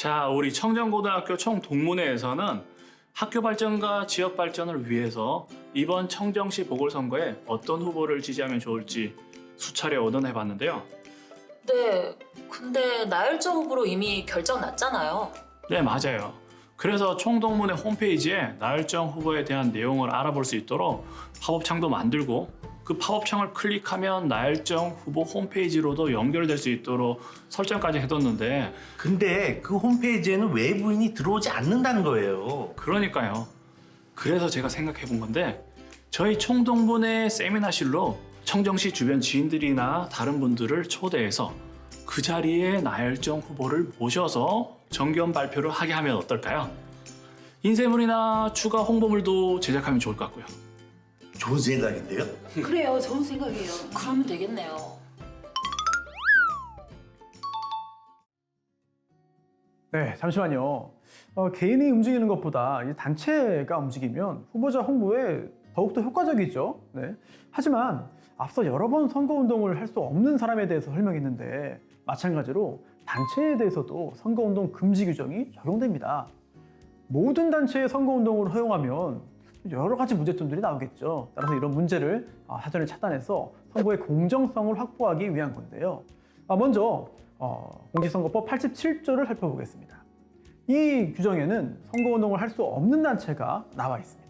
자, 우리 청정고등학교 총동문회에서는 학교 발전과 지역 발전을 위해서 이번 청정시 보궐선거에 어떤 후보를 지지하면 좋을지 수차례 의논해 봤는데요. 네, 근데 나열정 후보로 이미 결정 났잖아요. 네, 맞아요. 그래서 총동문회 홈페이지에 나열정 후보에 대한 내용을 알아볼 수 있도록 팝업창도 만들고 그 팝업창을 클릭하면 나열정 후보 홈페이지로도 연결될 수 있도록 설정까지 해뒀는데 근데 그 홈페이지에는 외부인이 들어오지 않는다는 거예요. 그러니까요. 그래서 제가 생각해 본 건데 저희 총동분회 세미나실로 청정시 주변 지인들이나 다른 분들을 초대해서 그 자리에 나열정 후보를 모셔서 정견 발표를 하게 하면 어떨까요? 인쇄물이나 추가 홍보물도 제작하면 좋을 것 같고요. 좋은 생각인데요? 그래요, 좋은 생각이에요. 그러면 되겠네요. 네, 잠시만요. 어, 개인이 움직이는 것보다 이 단체가 움직이면 후보자 홍보에 더욱더 효과적이죠. 네. 하지만 앞서 여러 번 선거운동을 할 수 없는 사람에 대해서 설명했는데 마찬가지로 단체에 대해서도 선거운동 금지 규정이 적용됩니다. 모든 단체의 선거운동을 허용하면 여러 가지 문제점들이 나오겠죠. 따라서 이런 문제를 아, 사전에 차단해서 선거의 공정성을 확보하기 위한 건데요. 아, 먼저 어, 공직선거법 87조를 살펴보겠습니다. 이 규정에는 선거운동을 할 수 없는 단체가 나와 있습니다.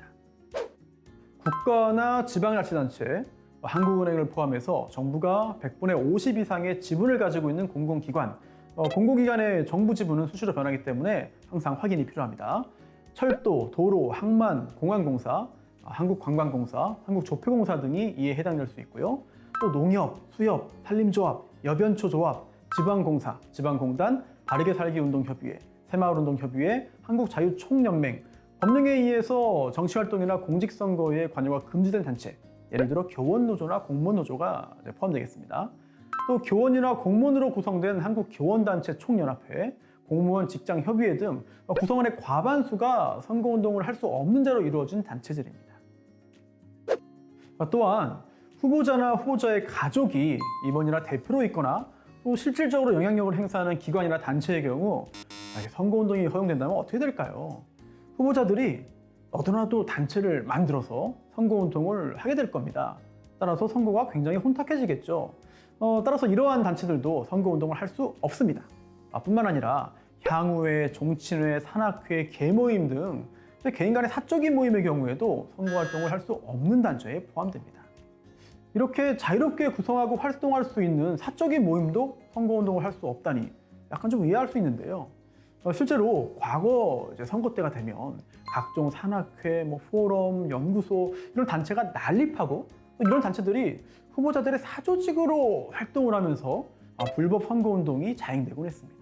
국가나 지방자치단체, 한국은행을 포함해서 정부가 100분의 50 이상의 지분을 가지고 있는 공공기관, 어, 공공기관의 정부 지분은 수시로 변하기 때문에 항상 확인이 필요합니다. 철도, 도로, 항만, 공항공사, 어, 한국관광공사, 한국조폐공사 등이 이에 해당될 수 있고요. 또 농협, 수협, 산림조합, 여변초조합, 지방공사, 지방공단, 바르게 살기 운동협의회, 새마을운동협의회, 한국자유총연맹, 법령에 의해서 정치활동이나 공직선거에 관여가 금지된 단체, 예를 들어 교원노조나 공무원노조가 포함되겠습니다. 또 교원이나 공무원으로 구성된 한국교원단체 총연합회, 공무원 직장 협의회 등 구성원의 과반수가 선거운동을 할 수 없는 자로 이루어진 단체들입니다. 또한 후보자나 후보자의 가족이 임원이나 대표로 있거나 또 실질적으로 영향력을 행사하는 기관이나 단체의 경우 만약에 선거운동이 허용된다면 어떻게 될까요? 후보자들이 너도나도 단체를 만들어서 선거운동을 하게 될 겁니다. 따라서 선거가 굉장히 혼탁해지겠죠. 어, 따라서 이러한 단체들도 선거운동을 할 수 없습니다. 아, 뿐만 아니라 향후회, 종친회, 산악회, 계모임 등 개인 간의 사적인 모임의 경우에도 선거활동을 할 수 없는 단체에 포함됩니다. 이렇게 자유롭게 구성하고 활동할 수 있는 사적인 모임도 선거운동을 할 수 없다니 약간 좀 이해할 수 있는데요. 어, 실제로 과거 이제 선거 때가 되면 각종 산악회, 뭐 포럼, 연구소 이런 단체가 난립하고 또 이런 단체들이 후보자들의 사조직으로 활동을 하면서 아, 불법 선거 운동이 자행되곤 했습니다.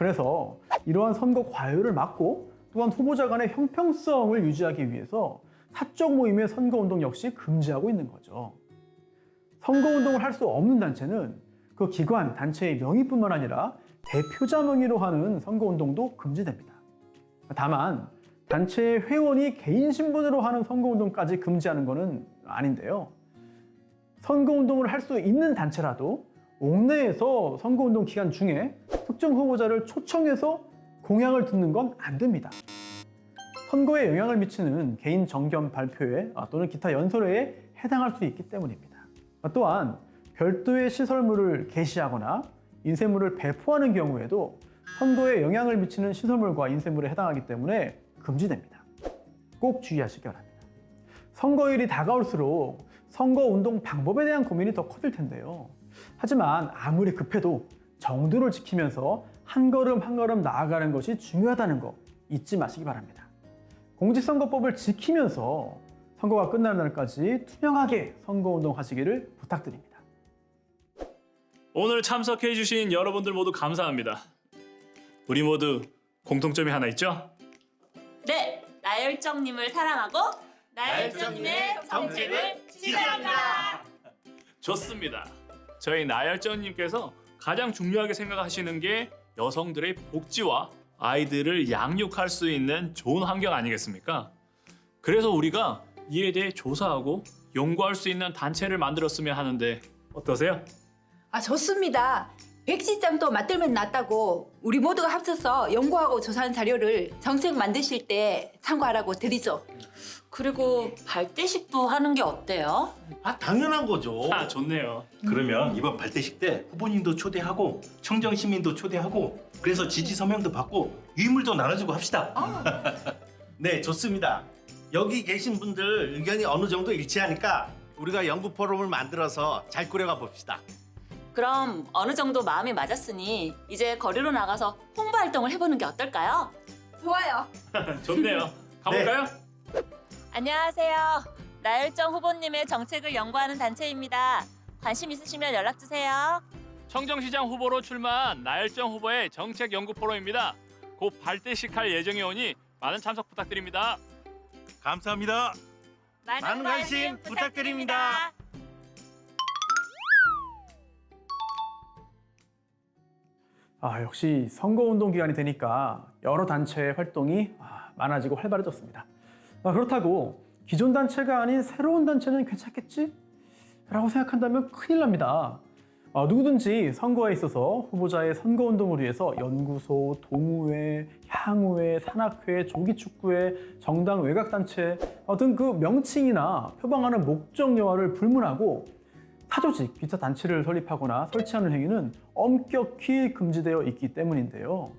그래서 이러한 선거 과열을 막고 또한 후보자 간의 형평성을 유지하기 위해서 사적 모임의 선거 운동 역시 금지하고 있는 거죠. 선거 운동을 할 수 없는 단체는 그 기관, 단체의 명의뿐만 아니라 대표자 명의로 하는 선거 운동도 금지됩니다. 다만 단체의 회원이 개인 신분으로 하는 선거 운동까지 금지하는 것은 아닌데요. 선거 운동을 할 수 있는 단체라도 옥내에서 선거 운동 기간 중에 특정 후보자를 초청해서 공약을 듣는 건 안 됩니다. 선거에 영향을 미치는 개인 정견 발표회 아, 또는 기타 연설회에 해당할 수 있기 때문입니다. 아, 또한 별도의 시설물을 게시하거나 인쇄물을 배포하는 경우에도 선거에 영향을 미치는 시설물과 인쇄물에 해당하기 때문에 금지됩니다. 꼭 주의하시기 바랍니다. 선거일이 다가올수록 선거 운동 방법에 대한 고민이 더 커질 텐데요. 하지만 아무리 급해도 정도를 지키면서 한 걸음 한 걸음 나아가는 것이 중요하다는 거 잊지 마시기 바랍니다. 공직선거법을 지키면서 선거가 끝나는 날까지 투명하게 선거운동 하시기를 부탁드립니다. 오늘 참석해 주신 여러분들 모두 감사합니다. 우리 모두 공통점이 하나 있죠? 네, 나열정님을 사랑하고 나열정님의 정책을 지지합니다. 좋습니다. 저희 나열전님께서 가장 중요하게 생각하시는 게 여성들의 복지와 아이들을 양육할 수 있는 좋은 환경 아니겠습니까? 그래서 우리가 이에 대해 조사하고 연구할 수 있는 단체를 만들었으면 하는데 어떠세요? 아, 좋습니다. 백시장도 맞들면 낫다고 우리 모두가 합쳐서 연구하고 조사한 자료를 정책 만드실 때 참고하라고 드리죠. 그리고 발대식도 하는 게 어때요? 아 당연한 거죠. 아 좋네요. 그러면 이번 발대식 때 후보님도 초대하고 청정 시민도 초대하고 그래서 지지 서명도 받고 유물도 나눠주고 합시다. 네 좋습니다. 여기 계신 분들 의견이 어느 정도 일치하니까 우리가 연구 포럼을 만들어서 잘 꾸려가 봅시다. 그럼 어느 정도 마음이 맞았으니 이제 거리로 나가서 홍보 활동을 해보는 게 어떨까요? 좋아요. 좋네요. 가볼까요? 안녕하세요. 나열정 후보님의 정책을 연구하는 단체입니다. 관심 있으시면 연락 주세요. 청정시장 후보로 출마한 나열정 후보의 정책 연구 포럼입니다. 곧 발대식할 예정이 오니 많은 참석 부탁드립니다. 감사합니다. 많은 관심 부탁드립니다. 아, 역시 선거운동 기간이 되니까 여러 단체의 활동이 아, 많아지고 활발해졌습니다. 아, 그렇다고 기존 단체가 아닌 새로운 단체는 괜찮겠지? 라고 생각한다면 큰일 납니다. 아, 누구든지 선거에 있어서 후보자의 선거운동을 위해서 연구소, 동호회, 향후회, 산악회, 조기축구회, 정당 외곽단체 어, 등그 명칭이나 표방하는 목적 여하를 불문하고 타조직, 기타 단체를 설립하거나 설치하는 행위는 엄격히 금지되어 있기 때문인데요.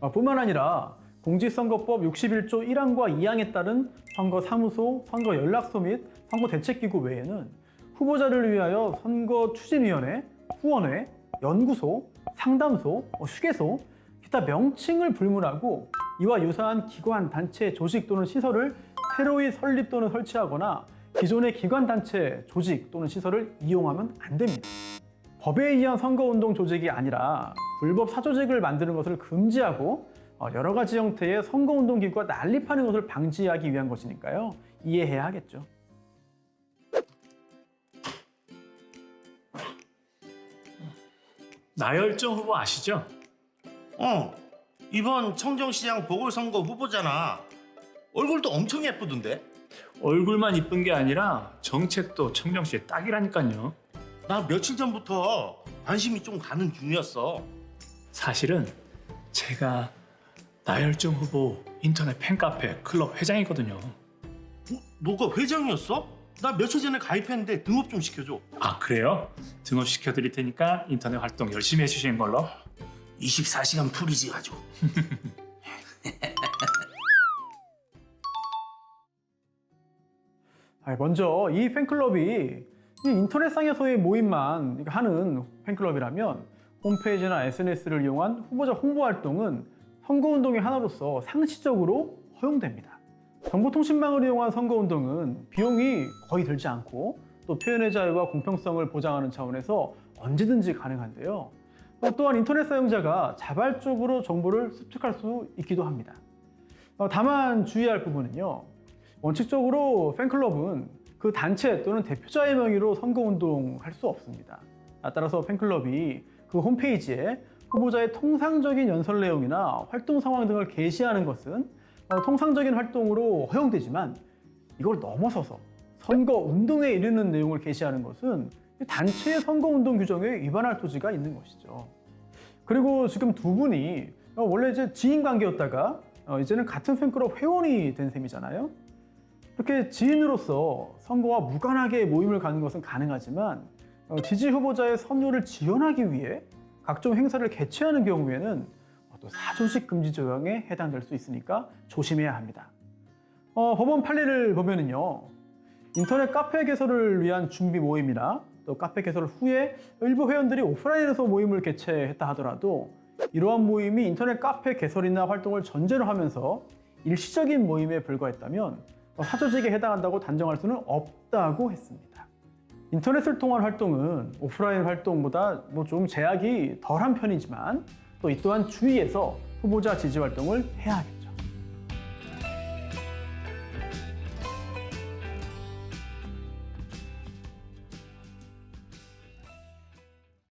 아, 뿐만 아니라 공직선거법 61조 1항과 2항에 따른 선거사무소, 선거연락소 및 선거대책기구 외에는 후보자를 위하여 선거추진위원회, 후원회, 연구소, 상담소, 어, 휴게소, 기타 명칭을 불문하고 이와 유사한 기관, 단체, 조직 또는 시설을 새로이 설립 또는 설치하거나 기존의 기관, 단체, 조직 또는 시설을 이용하면 안 됩니다. 법에 의한 선거운동 조직이 아니라 불법 사조직을 만드는 것을 금지하고 어, 여러 가지 형태의 선거운동 기구가 난립하는 것을 방지하기 위한 것이니까요. 이해해야 하겠죠. 나열정 후보 아시죠? 어 이번 청정시장 보궐선거 후보잖아. 얼굴도 엄청 예쁘던데. 얼굴만 이쁜 게 아니라 정책도 청정시에 딱이라니까요. 나 며칠 전부터 관심이 좀 가는 중이었어. 사실은 제가 나열정 후보 인터넷 팬카페 클럽 회장이거든요. 어, 너가 회장이었어? 나 며칠 전에 가입했는데 등업 좀 시켜줘. 아 그래요? 등업 시켜드릴 테니까 인터넷 활동 열심히 해주시는 걸로. 24시간 풀이지 아주. 아, 먼저 이 팬클럽이 이 인터넷상에서의 모임만 하는 팬클럽이라면 홈페이지나 SNS를 이용한 후보자 홍보 활동은 선거운동의 하나로서 상시적으로 허용됩니다. 정보통신망을 이용한 선거운동은 비용이 거의 들지 않고 또 표현의 자유와 공평성을 보장하는 차원에서 언제든지 가능한데요. 어, 또한 인터넷 사용자가 자발적으로 정보를 습득할 수 있기도 합니다. 어, 다만 주의할 부분은요. 원칙적으로 팬클럽은 그 단체 또는 대표자의 명의로 선거운동 할 수 없습니다. 아, 따라서 팬클럽이 그 홈페이지에 후보자의 통상적인 연설 내용이나 활동 상황 등을 게시하는 것은 어, 통상적인 활동으로 허용되지만 이걸 넘어서서 선거 운동에 이르는 내용을 게시하는 것은 단체의 선거 운동 규정에 위반할 소지가 있는 것이죠. 그리고 지금 두 분이 어, 원래 이제 지인 관계였다가 어, 이제는 같은 팬클럽 회원이 된 셈이잖아요. 이렇게 지인으로서 선거와 무관하게 모임을 가는 것은 가능하지만 어, 지지 후보자의 선거를 지원하기 위해 각종 행사를 개최하는 경우에는 어, 또 사조직 금지 조항에 해당될 수 있으니까 조심해야 합니다. 어, 법원 판례를 보면은요. 인터넷 카페 개설을 위한 준비 모임이나 또 카페 개설 후에 일부 회원들이 오프라인에서 모임을 개최했다 하더라도 이러한 모임이 인터넷 카페 개설이나 활동을 전제로 하면서 일시적인 모임에 불과했다면 사조직에 해당한다고 단정할 수는 없다고 했습니다. 인터넷을 통한 활동은 오프라인 활동보다 뭐 좀 제약이 덜한 편이지만 또 이 또한 주의해서 후보자 지지 활동을 해야 하겠죠.